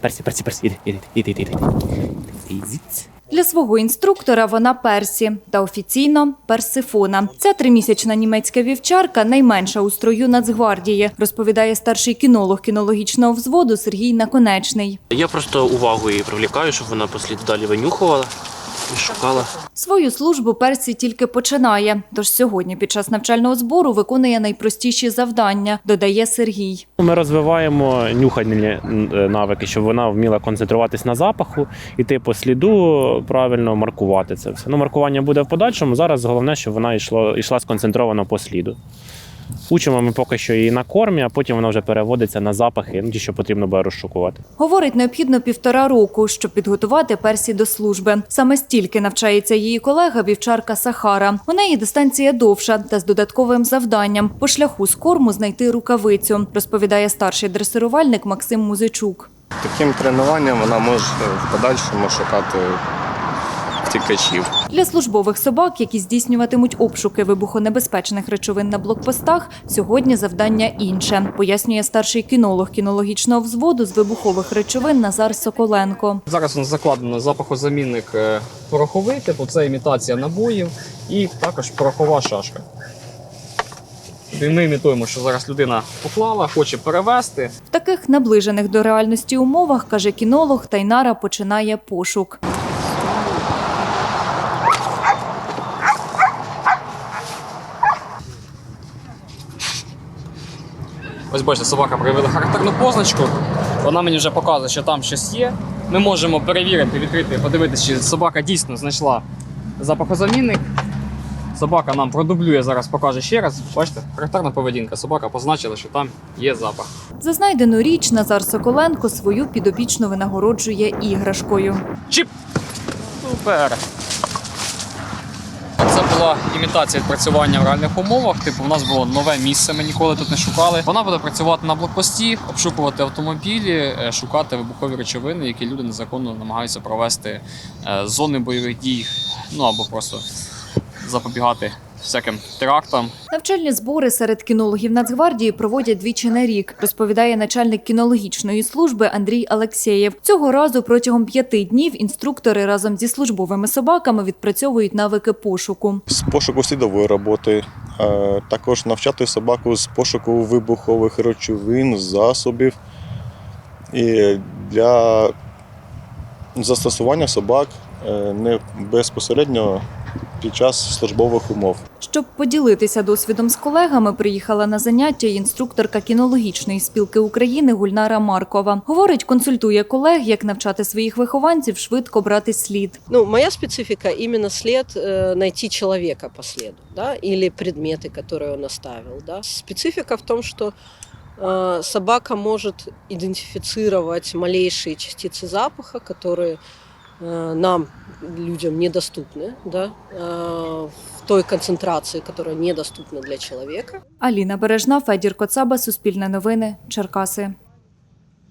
Персі, персі, персі, іди, іди, іди, іди, іди. Для свого інструктора вона Персі та офіційно Персифона. Ця тримісячна німецька вівчарка найменша у строю Нацгвардії, розповідає старший кінолог кінологічного взводу Сергій Наконечний. Я просто увагу її привлікаю, щоб вона послід далі винюхувала і шукала. Свою службу Персі тільки починає. Тож сьогодні під час навчального збору виконує найпростіші завдання, додає Сергій. Ми розвиваємо нюхальні е, навики, щоб вона вміла концентруватись на запаху, іти по сліду, правильно маркувати це все. Ну, маркування буде в подальшому. Зараз головне, щоб вона йшла, йшла сконцентровано по сліду. Учимо ми поки що її на кормі, а потім вона вже переводиться на запахи, ну, ті, що потрібно буде розшукувати. Говорить, необхідно півтора року, щоб підготувати Персі до служби. Саме стільки навчається її колега вівчарка Сахара. У неї дистанція довша та з додатковим завданням по шляху з корму знайти рукавицю, розповідає старший дресирувальник Максим Музичук. Таким тренуванням вона може в подальшому шукати втікачів. Для службових собак, які здійснюватимуть обшуки вибухонебезпечних речовин на блокпостах, сьогодні завдання інше, пояснює старший кінолог кінологічного взводу з вибухових речовин Назар Соколенко. Зараз у нас закладено запахозамінник е, пороховий, типу це імітація набоїв і також порохова шашка. І ми імітуємо, що зараз людина поклала, хоче перевести. В таких наближених до реальності умовах, каже кінолог, Тайнара починає пошук. Ось бачите, собака проявила характерну позначку. Вона мені вже показує, що там щось є. Ми можемо перевірити, відкрити, подивитися, чи собака дійсно знайшла запахозамінник. Собака нам продублює зараз, покаже ще раз. Бачите, характерна поведінка. Собака позначила, що там є запах. За знайдену річ Назар Соколенко свою підопічну винагороджує іграшкою. Чіп! Супер! Була імітація працювання в реальних умовах. Типу, в нас було нове місце, ми ніколи тут не шукали. Вона буде працювати на блокпості, обшукувати автомобілі, е, шукати вибухові речовини, які люди незаконно намагаються провести е, з зони бойових дій, ну або просто запобігати всяким терактам. Навчальні збори серед кінологів Нацгвардії проводять двічі на рік, розповідає начальник кінологічної служби Андрій Алексєєв. Цього разу протягом п'яти днів інструктори разом зі службовими собаками відпрацьовують навики пошуку. З пошуку слідової роботи, е, також навчати собаку з пошуку вибухових речовин, засобів і для застосування собак не безпосередньо під час службових умов. Щоб поділитися досвідом з колегами, приїхала на заняття й інструкторка кінологічної спілки України Гульнара Маркова. Говорить, консультує колег, як навчати своїх вихованців швидко брати слід. Ну, моя специфика именно след э, найти человека по следу, да, или предметы, которые он оставил, да. Специфика в том, что э, собака может идентифицировать малейшие частицы запаха, которые э, нам, людям, недоступны, да, э, в той концентрации, которая недоступна для человека. Аліна Бережна, Федір Коцаба, Суспільне новини, Черкаси.